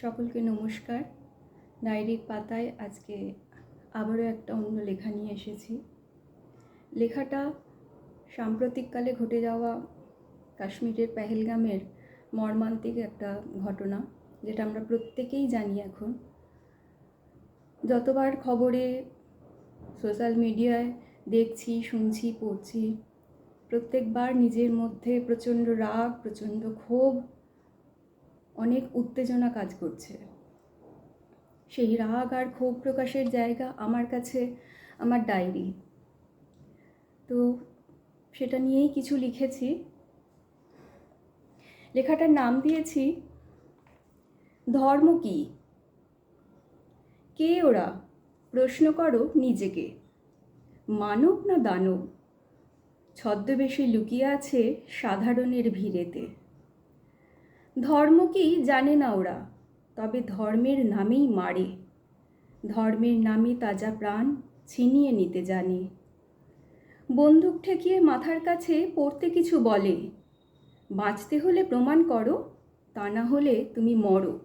সকলকে নমস্কার। ডায়েরির পাতায় আজকে আবারও একটা অন্য লেখা নিয়ে এসেছি। লেখাটা সাম্প্রতিককালে ঘটে যাওয়া কাশ্মীরের পেহেলগামের মর্মান্তিক একটা ঘটনা, যেটা আমরা প্রত্যেকেই জানি এখন। যতবার খবরে সোশ্যাল মিডিয়ায় দেখছি, শুনছি, পড়ছি, প্রত্যেকবার নিজের মধ্যে প্রচণ্ড রাগ, প্রচণ্ড ক্ষোভ অনেক উত্তেজনা কাজ করছে। সেই রাগ আর ক্ষোভ প্রকাশের জায়গা আমার কাছে, আমার ডায়েরি। তো সেটা নিয়েই কিছু লিখেছি। লেখাটার নাম দিয়েছি, ধর্ম কী? কে ওরা? প্রশ্ন করো নিজেকে। মানব না দানব? ছদ্মবেশে লুকিয়ে আছে সাধারণের ভিড়েতে। ধর্ম কি জানে না ওরা? তবে ধর্মের নামেই মারে। ধর্মের নামে তাজা প্রাণ, ছিনিয়ে নিতে জানে। বন্দুক ঠেকিয়ে মাথার কাছে পড়তে কিছু বলে। বাঁচতে হলে প্রমাণ করো, তা না হলে তুমি মরো।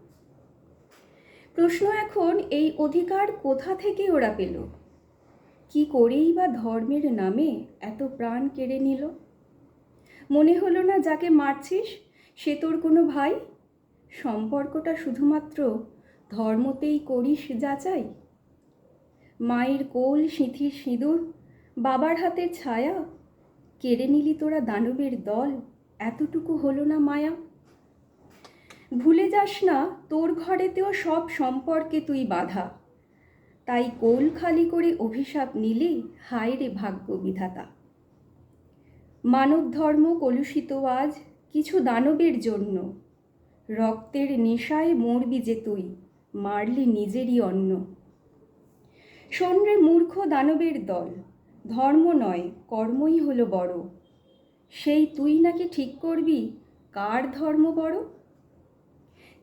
প্রশ্ন এখন এই অধিকার কোথা থেকে ওরা পেল? কি করেই বা ধর্মের নামে এত প্রাণ কেড়ে নিল? মনে হলো না যাকে মারছিস সে তোর কোনো ভাই? সম্পর্কটা শুধুমাত্র ধর্মতেই করিস যাচাই? মায়ের কোল সিঁথির সিঁদুর, বাবার হাতের ছায়া? কেড়ে নিলি তোরা দানবের দল, এতটুকু হলো না মায়া? ভুলে যাস না, তোর ঘরেতেও সব সম্পর্কে তুই বাধা। তাই কোল খালি করে অভিশাপ নিলি হায় রে ভাগ্য বিধাতা মানব ধর্ম কলুষিত আজ কিছু দানবের জন্য। রক্তের নেশায় মরবি যে তুই, মারলি নিজেরই অন্ন। শোনরে মূর্খ দানবের দল, ধর্ম নয়, কর্মই হলো বড়। সেই তুই নাকি ঠিক করবি, কার ধর্ম বড়?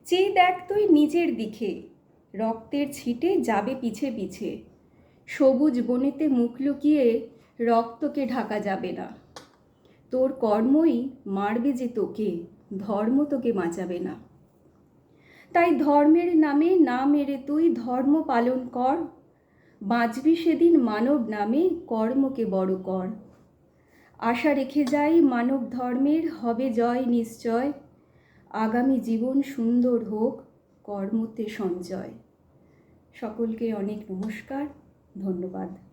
চেয়ে দেখ তুই নিজের দিকে, রক্তের ছিটে যাবে পিছে পিছে। সবুজ বনেতে মুখ লুকিয়ে রক্তকে ঢাকা যাবে না। তোর কর্মই মারবে যে তোকে, ধর্ম তোকে বাঁচাবে না। তাই ধর্মের নামে না মেরে তুই ধর্ম পালন কর, বাঁচবি সেদিন মানব নামে কর্মকে বড় কর। আশা রেখে যাই মানব ধর্মের, হবে জয় নিশ্চয়। আগামী জীবন সুন্দর হোক, কর্মতে সঞ্চয়। সকলকে অনেক নমস্কার, ধন্যবাদ।